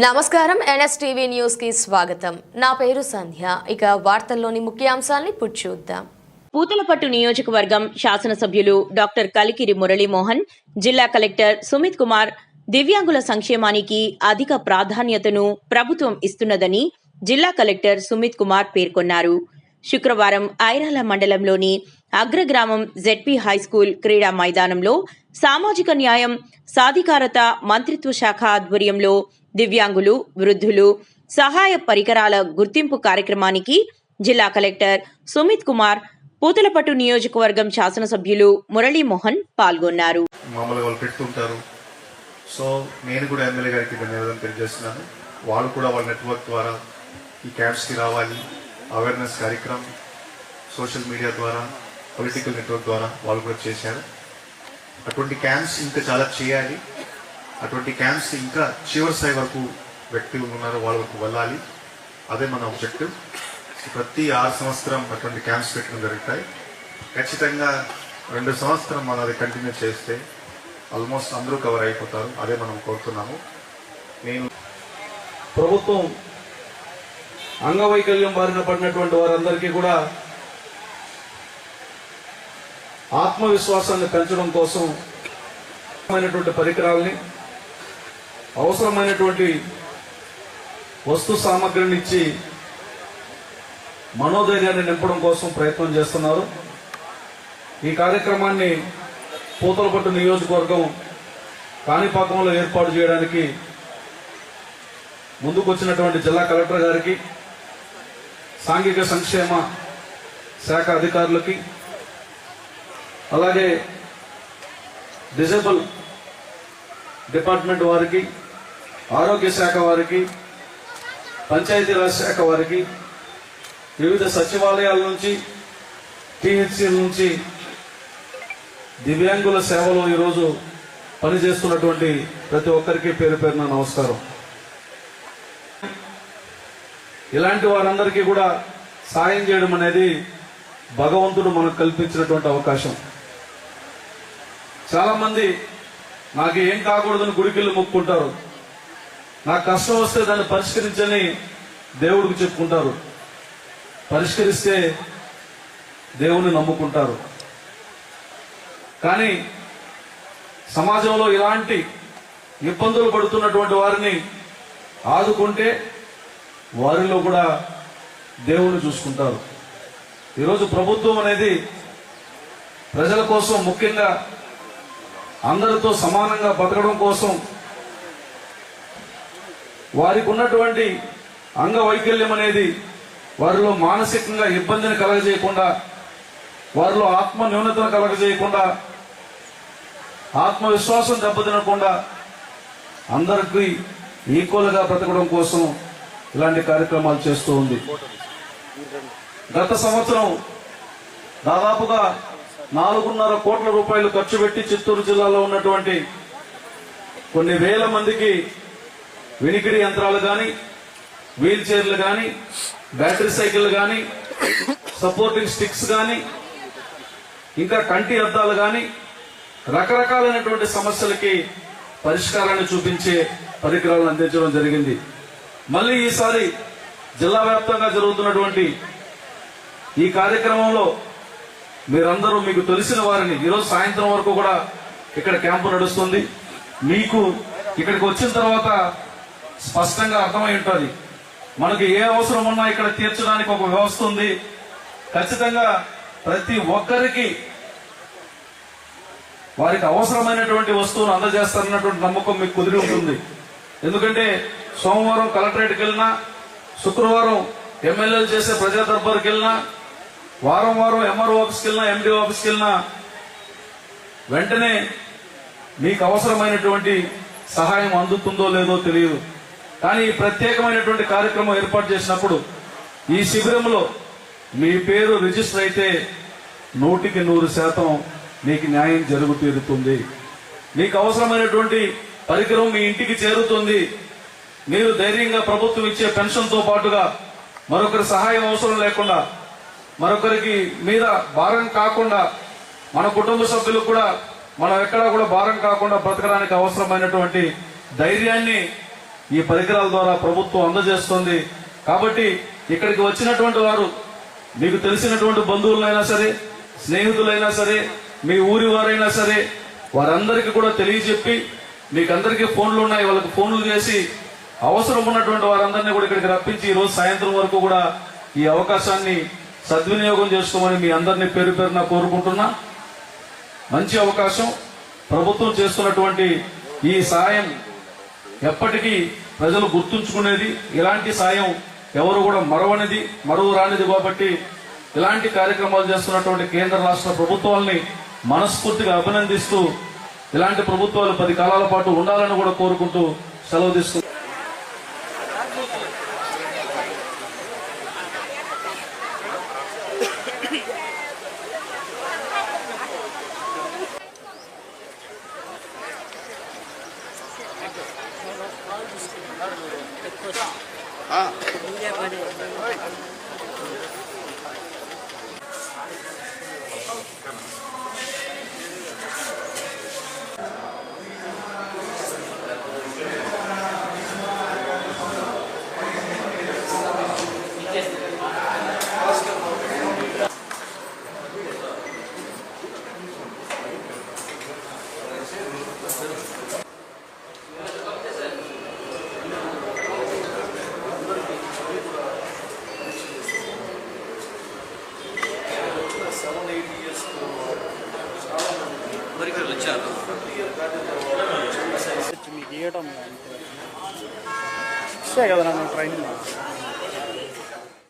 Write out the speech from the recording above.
నమస్కారం ఎన్ఎస్టీవీ న్యూస్కి స్వాగతం. నా పేరు సంధ్య. ఇక వార్తల్లోని ముఖ్యాంశాల్ని ఇప్పుడు చూద్దాం. పూతలపట్టు నియోజకవర్గం శాసనసభ్యులు డాక్టర్ కలికిరి మురళీమోహన్ జిల్లా కలెక్టర్ సుమిత్ కుమార్ దివ్యాంగుల సంక్షేమానికి అధిక ప్రాధాన్యతను ప్రభుత్వం ఇస్తున్నదని జిల్లా కలెక్టర్ సుమిత్ కుమార్ పేర్కొన్నారు. శుక్రవారం ఐరాల మండలంలోని అగ్రగ్రామం జెడ్పీ హైస్కూల్ క్రీడా మైదానంలో సామాజిక న్యాయం సాధికారత మంత్రిత్వ శాఖ ఆధ్వర్యంలో దివ్యాంగులు వృద్ధులు సహాయ పరికరాల గుర్తింపు కార్యక్రమానికి జిల్లా కలెక్టర్ సుమిత్ కుమార్ పూతలపట్టు నియోజకవర్గం శాసనసభ్యులు మురళీమోహన్ పాల్గొన్నారు. మామూలుగా సో నేను కూడా ఎమ్మెల్యే గారికి ధన్యవాదాలు తెలియజేస్తున్నాను. వాళ్ళు కూడా వాళ్ళ నెట్వర్క్ ద్వారా ఈ క్యాంప్స్కి రావాలి. అవేర్నెస్ కార్యక్రమం సోషల్ మీడియా ద్వారా పొలిటికల్ నెట్వర్క్ ద్వారా వాళ్ళు కూడా చేశారు. అటువంటి క్యాంప్స్ ఇంకా చాలా చేయాలి. అటువంటి క్యాంప్స్ ఇంకా చివరి స్థాయి వరకు వ్యక్తులు ఉన్నారు వాళ్ళ వరకు వెళ్ళాలి. అదే మన ఆబ్జెక్టివ్ ప్రతి ఆరు సంవత్సరం అటువంటి క్యాంప్స్ పెట్టడం జరుగుతాయి. ఖచ్చితంగా రెండు సంవత్సరం మనం అది కంటిన్యూ చేస్తే ఆల్మోస్ట్ అందరూ కవర్ అయిపోతారు. అదే మనం కోరుతున్నాము. నేను ప్రభుత్వం అంగవైకల్యం బారిన పడినటువంటి వారందరికీ కూడా ఆత్మవిశ్వాసాన్ని పెంచడం కోసం అవసరమైనటువంటి పరికరాల్ని అవసరమైనటువంటి వస్తు సామగ్రిని ఇచ్చి మనోధైర్యాన్ని నింపడం కోసం ప్రయత్నం చేస్తున్నారు. ఈ కార్యక్రమాన్ని పూతలపట్టు నియోజకవర్గం కాణిపాకంలో ఏర్పాటు చేయడానికి ముందుకొచ్చినటువంటి జిల్లా కలెక్టర్ గారికి సాంఘిక సంక్షేమ శాఖ అధికారులకి అలాగే డిజేబుల్ డిపార్ట్మెంట్ వారికి ఆరోగ్య శాఖ వారికి పంచాయతీరాజ్ శాఖ వారికి వివిధ సచివాలయాల నుంచి పిహెచ్సి నుంచి దివ్యాంగుల సేవలో ఈరోజు పనిచేస్తున్నటువంటి ప్రతి ఒక్కరికి పేరు పేరున నమస్కారం. ఇలాంటి వారందరికీ కూడా సాయం చేయడం అనేది భగవంతుడు మనకు కల్పించినటువంటి అవకాశం. చాలామంది నాకు ఏం కాకూడదని గుడికెళ్ళి మొక్కుంటారు నాకు కష్టం వస్తే దాన్ని పరిష్కరించని దేవుడికి చెప్పుకుంటారు. పరిష్కరిస్తే దేవుని నమ్ముకుంటారు. కానీ సమాజంలో ఇలాంటి ఇబ్బందులు పడుతున్నటువంటి వారిని ఆదుకుంటే వారిలో కూడా దేవుణ్ణి చూసుకుంటారు. ఈరోజు ప్రభుత్వం అనేది ప్రజల కోసం ముఖ్యంగా అందరితో సమానంగా బతకడం కోసం వారికి ఉన్నటువంటి అంగవైకల్యం అనేది వారిలో మానసికంగా ఇబ్బందిని కలగజేయకుండా వారిలో ఆత్మ న్యూనతను కలగజేయకుండా ఆత్మవిశ్వాసం దెబ్బతినకుండా అందరికీ ఈక్వల్గా బ్రతకడం కోసం ఇలాంటి కార్యక్రమాలు చేస్తూ ఉంది. గత సంవత్సరం దాదాపుగా నాలుగున్నర కోట్ల రూపాయలు ఖర్చు పెట్టి చిత్తూరు జిల్లాలో ఉన్నటువంటి కొన్ని వేల మందికి వినికిడి యంత్రాలు కానీ వీల్ చైర్లు కానీ బ్యాటరీ సైకిల్ కానీ సపోర్టింగ్ స్టిక్స్ కానీ ఇంకా కంటి అద్దాలు కానీ రకరకాలైనటువంటి సమస్యలకి పరిష్కారాన్ని చూపించే పరికరాలను అందించడం జరిగింది. మళ్ళీ ఈసారి జిల్లా వ్యాప్తంగా జరుగుతున్నటువంటి ఈ కార్యక్రమంలో మీరందరూ మీకు తెలిసిన వారిని ఈరోజు సాయంత్రం వరకు కూడా ఇక్కడ క్యాంపు నడుస్తుంది. మీకు ఇక్కడికి వచ్చిన తర్వాత స్పష్టంగా అర్థమై ఉంటుంది. మనకి ఏ అవసరం ఉన్నా ఇక్కడ తీర్చడానికి ఒక వ్యవస్థ ఉంది. ఖచ్చితంగా ప్రతి ఒక్కరికి వారికి అవసరమైనటువంటి వస్తువును అందజేస్తారన్నటువంటి నమ్మకం మీకు కుదిరి ఉంటుంది. ఎందుకంటే సోమవారం కలెక్టరేట్కి వెళ్ళినా శుక్రవారం ఎమ్మెల్యేలు చేసే ప్రజా దర్బార్కి వెళ్ళినా వారం వారం ఎంఆర్ఓ ఆఫీస్కి వెళ్ళినా ఎండి ఆఫీస్కి వెళ్ళినా వెంటనే మీకు అవసరమైనటువంటి సహాయం అందుతుందో లేదో తెలియదు. కానీ ఈ ప్రత్యేకమైనటువంటి కార్యక్రమం ఏర్పాటు చేసినప్పుడు ఈ శిబిరంలో మీ పేరు రిజిస్టర్ అయితే నూటికి నూరు శాతం మీకు న్యాయం జరుగు తీరుతుంది మీకు అవసరమైనటువంటి పరికరం మీ ఇంటికి చేరుతుంది. మీరు ధైర్యంగా ప్రభుత్వం ఇచ్చే పెన్షన్తో పాటుగా మరొకరి సహాయం అవసరం లేకుండా మరొకరికి మీద భారం కాకుండా మన కుటుంబ సభ్యులకు కూడా మనం ఎక్కడా కూడా భారం కాకుండా బ్రతకడానికి అవసరమైనటువంటి ధైర్యాన్ని ఈ పరికరాల ద్వారా ప్రభుత్వం అందజేస్తుంది. కాబట్టి ఇక్కడికి వచ్చినటువంటి వారు మీకు తెలిసినటువంటి బంధువులైనా సరే స్నేహితులైనా సరే మీ ఊరి వారైనా సరే వారందరికీ కూడా తెలియజెప్పి మీకందరికీ ఫోన్లు ఉన్నాయి. వాళ్ళకి ఫోన్లు చేసి అవసరం ఉన్నటువంటి వారందరినీ కూడా ఇక్కడికి రప్పించి ఈ రోజు సాయంత్రం వరకు కూడా ఈ అవకాశాన్ని సద్వినియోగం చేసుకోమని మీ అందరినీ పేరు పేరున కోరుకుంటున్నా. మంచి అవకాశం. ప్రభుత్వం చేస్తున్నటువంటి ఈ సాయం ఎప్పటికీ ప్రజలు గుర్తుంచుకునేది ఇలాంటి సాయం ఎవరు కూడా మరవనిది మరువు రానిది కాబట్టి ఇలాంటి కార్యక్రమాలు చేస్తున్నటువంటి కేంద్ర రాష్ట్ర ప్రభుత్వాల్ని మనస్ఫూర్తిగా అభినందిస్తూ ఇలాంటి ప్రభుత్వాలు పది కాలాల పాటు ఉండాలని కూడా కోరుకుంటూ సెలవు ஆ తీసుకుంటున్నాను మీకు ఇవ్వటం అంతే కదా నన్ను